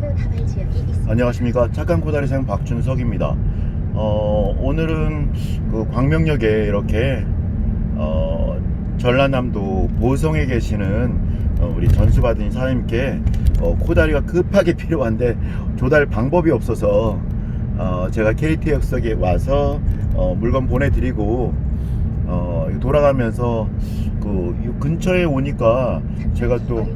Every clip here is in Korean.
사고 다발 지역이 있습니다. 안녕하십니까 착한 코다리생 박준석입니다. 어, 오늘은 그 광명역에 이렇게 어, 전라남도 보성에 계시는 어, 우리 전수받은 사장님께 어, 코다리가 급하게 필요한데 조달 방법이 없어서 어, 제가 KT 역석에 와서 어, 물건 보내드리고 어, 돌아가면서 그이 근처에 오니까 제가 또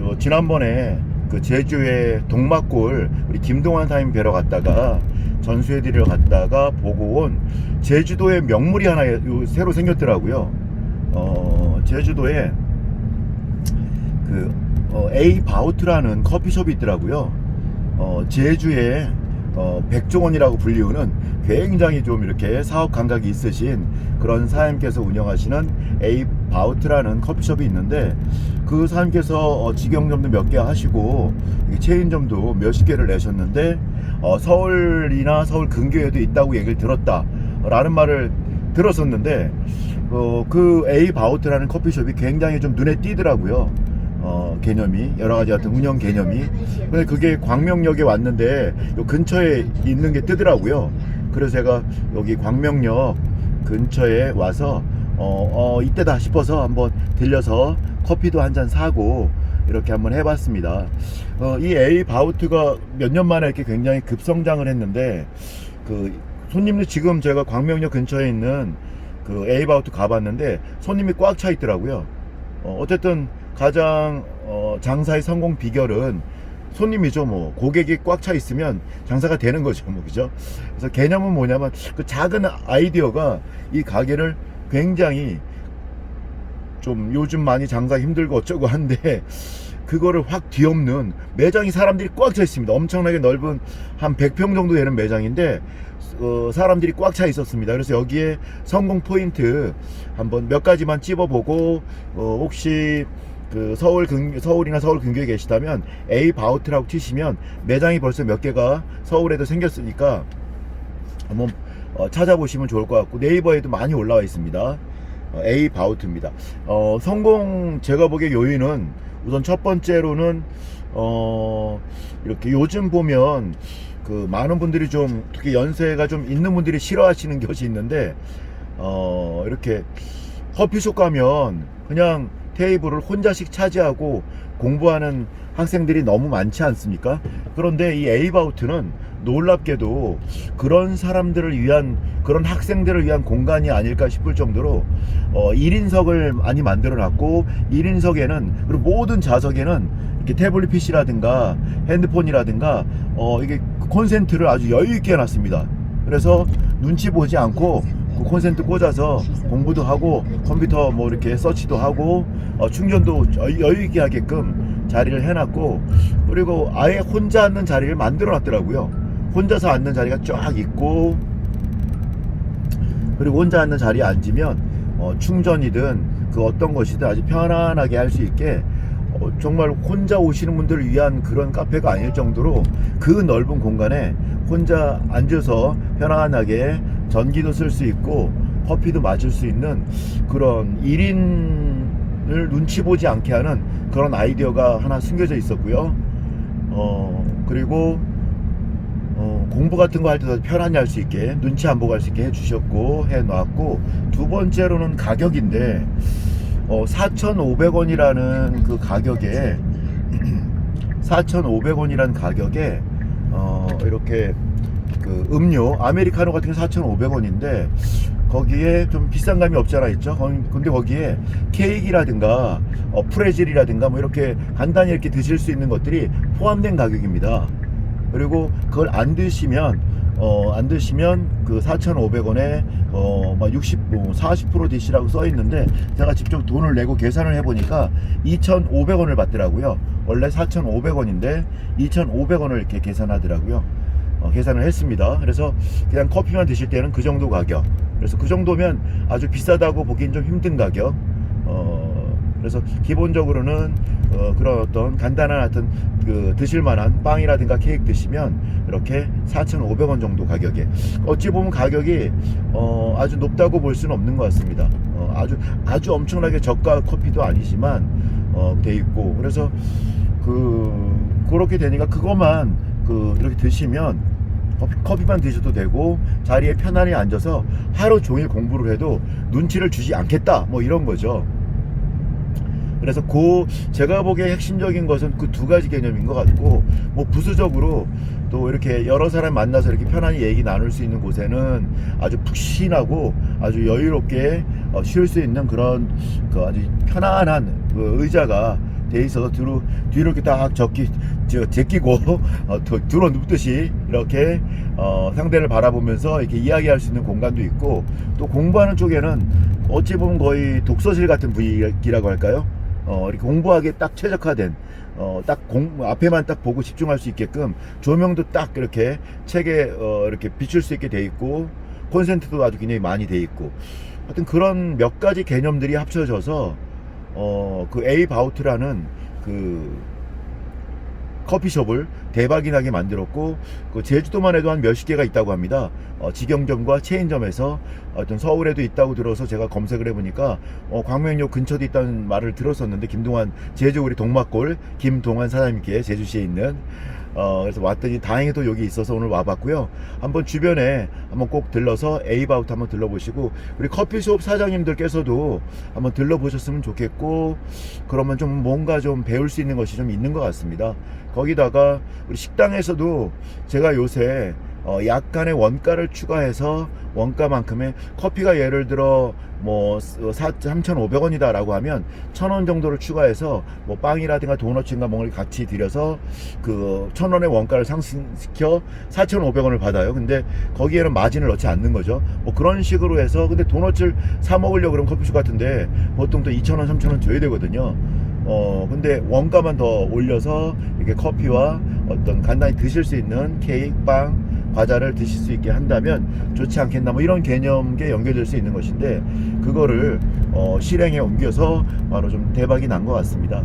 어, 지난번에 그 제주의 동막골 우리 김동환 사장님 뵈러 갔다가 전수해드리러 갔다가 보고 온 제주도에 명물이 하나 요- 새로 생겼더라고요. 어, 제주도에 그 어, A 바우트라는 커피숍이 있더라고요. 어, 제주에 어, 백종원이라고 불리우는 굉장히 좀 이렇게 사업 감각이 있으신 그런 사장님께서 운영하시는 A 바우트라는 커피숍이 있는데 그 사장님께서 어, 직영점도 몇 개 하시고 이 체인점도 몇십 개를 내셨는데 어, 서울이나 서울 근교에도 있다고 얘기를 들었다 라는 말을 들었었는데 어, 그 A 바우트라는 커피숍이 굉장히 좀 눈에 띄더라고요. 어, 개념이 여러 가지 같은 운영 개념이 근데 그게 광명역에 왔는데 요 근처에 있는 게 뜨더라고요. 그래서 제가 여기 광명역 근처에 와서 어, 어 이때다 싶어서 한번 들려서 커피도 한 잔 사고 이렇게 한번 해봤습니다. 어, 이 A 바우트가 몇 년 만에 이렇게 굉장히 급성장을 했는데 그 손님들 지금 제가 광명역 근처에 있는 그 A 바우트 가봤는데 손님이 꽉 차 있더라고요. 어, 어쨌든 가장 어, 장사의 성공 비결은 손님이죠 뭐. 고객이 꽉 차 있으면 장사가 되는 거죠 뭐. 그죠? 그래서 개념은 뭐냐면 그 작은 아이디어가 이 가게를 굉장히 좀 요즘 많이 장사 힘들고 어쩌고 한데 그거를 확 뒤엎는 매장이 사람들이 꽉 차 있습니다. 엄청나게 넓은 한 100평 정도 되는 매장인데 어, 사람들이 꽉 차 있었습니다. 그래서 여기에 성공 포인트 한번 몇 가지만 찝어보고 어, 혹시 그 서울 근 서울이나 서울 근교에 계시다면 A 바우트라고 치시면 매장이 벌써 몇 개가 서울에도 생겼으니까 한번 어, 찾아보시면 좋을 것 같고 네이버에도 많이 올라와 있습니다. 어, A 바우트입니다. 어, 성공 제가 보기에 요인은 우선 첫 번째로는 어, 이렇게 요즘 보면 그 많은 분들이 좀 특히 연세가 좀 있는 분들이 싫어하시는 것이 있는데 어, 이렇게 커피숍 가면 그냥 테이블을 혼자씩 차지하고 공부하는 학생들이 너무 많지 않습니까? 그런데 이 에이바우트는 놀랍게도 그런 사람들을 위한 그런 학생들을 위한 공간이 아닐까 싶을 정도로 어, 1인석을 많이 만들어 놨고 1인석에는 그리고 모든 좌석에는 이렇게 태블릿 PC라든가 핸드폰이라든가 어, 이게 콘센트를 아주 여유 있게 해놨습니다. 그래서 눈치 보지 않고 그 콘센트 꽂아서 공부도 하고 컴퓨터 뭐 이렇게 서치도 하고 어, 충전도 여- 여유 있게 하게끔 자리를 해놨고 그리고 아예 혼자 앉는 자리를 만들어 놨더라고요. 혼자서 앉는 자리가 쫙 있고 그리고 혼자 앉는 자리에 앉으면 어, 충전이든 그 어떤 것이든 아주 편안하게 할 수 있게 어, 정말 혼자 오시는 분들을 위한 그런 카페가 아닐 정도로 그 넓은 공간에 혼자 앉아서 편안하게 전기도 쓸 수 있고 커피도 마실 수 있는 그런 1인을 눈치 보지 않게 하는 그런 아이디어가 하나 숨겨져 있었고요. 어, 그리고 어, 공부 같은 거 할 때도 편안히 할 수 있게 눈치 안 보고 할 수 있게 해주셨고 해놨고 두 번째로는 가격인데 어, 4,500원이라는 그 가격에 4,500원이라는 가격에 어, 이렇게 그 음료 아메리카노 같은 게 4,500원인데 거기에 좀 비싼 감이 없지 않아 있죠. 근데 거기에 케이크라든가 어, 프레질이라든가 뭐 이렇게 간단히 이렇게 드실 수 있는 것들이 포함된 가격입니다. 그리고 그걸 안 드시면 어, 안 드시면 그 4,500원에 어, 막 60, 뭐 40% DC라고 써 있는데 제가 직접 돈을 내고 계산을 해보니까 2,500원을 받더라고요. 원래 4,500원인데 2,500원을 이렇게 계산하더라고요. 어, 계산을 했습니다. 그래서 그냥 커피만 드실 때는 그 정도 가격. 그래서 그 정도면 아주 비싸다고 보기엔 좀 힘든 가격. 어, 그래서 기본적으로는 어, 그런 어떤 간단한 하여튼 그 드실 만한 빵이라든가 케이크 드시면 이렇게 4,500원 정도 가격에 어찌 보면 가격이 어, 아주 높다고 볼 수는 없는 것 같습니다. 어, 아주 아주 엄청나게 저가 커피도 아니지만 어, 돼 있고 그래서 그 그렇게 되니까 그것만 그 이렇게 드시면 커피, 커피만 드셔도 되고 자리에 편안히 앉아서 하루 종일 공부를 해도 눈치를 주지 않겠다 뭐 이런 거죠. 그래서 그 제가 보기에 핵심적인 것은 그 두 가지 개념인 것 같고 뭐 부수적으로 또 이렇게 여러 사람 만나서 이렇게 편안히 얘기 나눌 수 있는 곳에는 아주 푹신하고 아주 여유롭게 어, 쉴수 있는 그런 그 아주 편안한 그 의자가 돼 있어서 뒤로 뒤로 이렇게 딱 적기 저 제끼고 어, 더- 들어 눕듯이 이렇게 어, 상대를 바라보면서 이렇게 이야기할 수 있는 공간도 있고 또 공부하는 쪽에는 어찌 보면 거의 독서실 같은 분위기라고 할까요? 어, 이렇게 공부하기에 딱 최적화된 어, 딱 공, 앞에만 딱 보고 집중할 수 있게끔 조명도 딱 이렇게 책에 어, 이렇게 비출 수 있게 돼 있고 콘센트도 아주 굉장히 많이 돼 있고 하여튼 그런 몇 가지 개념들이 합쳐져서 어, 그 에이바우트라는 그 커피숍을 대박이 나게 만들었고 그 제주도만 해도 한 몇십 개가 있다고 합니다. 어, 직영점과 체인점에서 어떤 서울에도 있다고 들어서 제가 검색을 해보니까 어, 광명역 근처도 있다는 말을 들었었는데 김동환 제주 우리 동막골 김동환 사장님께 제주시에 있는 어, 그래서 왔더니 다행히도 여기 있어서 오늘 와봤고요. 한번 주변에 한번 꼭 들러서 에이바우트 한번 들러보시고 우리 커피숍 사장님들께서도 한번 들러보셨으면 좋겠고 그러면 좀 뭔가 좀 배울 수 있는 것이 좀 있는 것 같습니다. 거기다가 우리 식당에서도 제가 요새 어 약간의 원가를 추가해서 원가만큼의 커피가 예를 들어 뭐 3,500원이다라고 하면 1,000원 정도를 추가해서 뭐 빵이라든가 도넛인가 뭔가를 같이 들여서 그 1,000원의 원가를 상승시켜 4,500원을 받아요. 근데 거기에는 마진을 넣지 않는 거죠. 뭐 그런 식으로 해서 근데 도넛을 사 먹으려고 그러면 커피숍 같은데 보통 또 2,000원, 3,000원 줘야 되거든요. 어 근데 원가만 더 올려서 이렇게 커피와 어떤 간단히 드실 수 있는 케이크, 빵, 과자를 드실 수 있게 한다면 좋지 않겠나 뭐 이런 개념에 연결될 수 있는 것인데 그거를 어, 실행에 옮겨서 바로 좀 대박이 난 것 같습니다.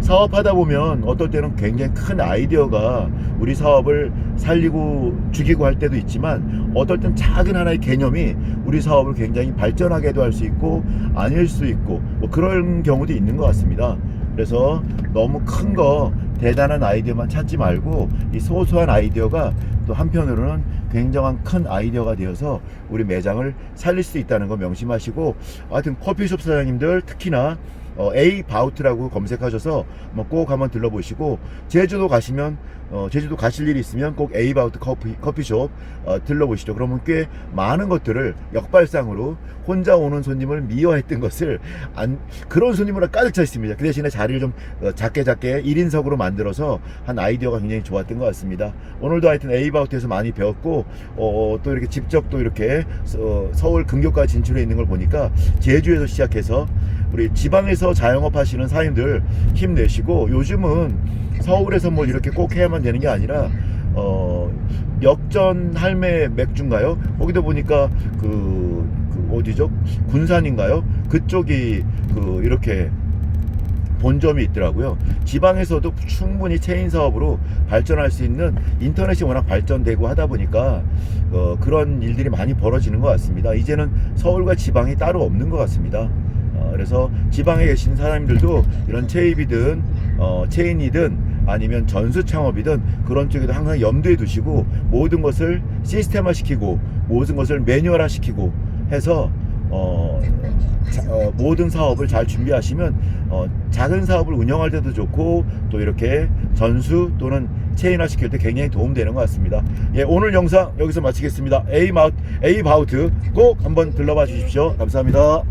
사업하다 보면 어떨 때는 굉장히 큰 아이디어가 우리 사업을 살리고 죽이고 할 때도 있지만 어떨 땐 작은 하나의 개념이 우리 사업을 굉장히 발전하게도 할 수 있고 아닐 수 있고 뭐 그런 경우도 있는 것 같습니다. 그래서 너무 큰 거 대단한 아이디어만 찾지 말고 이 소소한 아이디어가 또 한편으로는 굉장한 큰 아이디어가 되어서 우리 매장을 살릴 수 있다는 거 명심하시고 하여튼 커피숍 사장님들 특히나 어, A 바우트라고 검색하셔서 뭐 꼭 한번 들러보시고 제주도 가시면 어, 제주도 가실 일이 있으면 꼭 A 바우트 커피 커피숍 어, 들러보시죠. 그러면 꽤 많은 것들을 역발상으로 혼자 오는 손님을 미워했던 것을 안 그런 손님으로 가득 차 있습니다. 그 대신에 자리를 좀 어, 작게 작게 1인석으로 만들어서 한 아이디어가 굉장히 좋았던 것 같습니다. 오늘도 하여튼 A 바우트에서 많이 배웠고 어, 또 이렇게 직접 또 이렇게 서, 서울 근교까지 진출해 있는 걸 보니까 제주에서 시작해서 우리 지방에서 자영업 하시는 사장님들 힘내시고 요즘은 서울에서 뭐 이렇게 꼭 해야만 되는 게 아니라 어 역전 할매 맥주인가요? 거기도 보니까 그, 그 어디죠? 군산인가요? 그쪽이 그 이렇게 본점이 있더라고요. 지방에서도 충분히 체인 사업으로 발전할 수 있는 인터넷이 워낙 발전되고 하다 보니까 어, 그런 일들이 많이 벌어지는 것 같습니다. 이제는 서울과 지방이 따로 없는 것 같습니다. 어, 그래서 지방에 계신 사람들도 이런 체입이든 어, 체인이든 아니면 전수 창업이든 그런 쪽에도 항상 염두에 두시고 모든 것을 시스템화 시키고 모든 것을 매뉴얼화 시키고 해서 어, 자- 어, 모든 사업을 잘 준비하시면 어, 작은 사업을 운영할 때도 좋고 또 이렇게 전수 또는 체인화 시킬 때 굉장히 도움되는 것 같습니다. 예, 오늘 영상 여기서 마치겠습니다. A 마우트, A 바우트 꼭 한번 들러봐 주십시오. 감사합니다.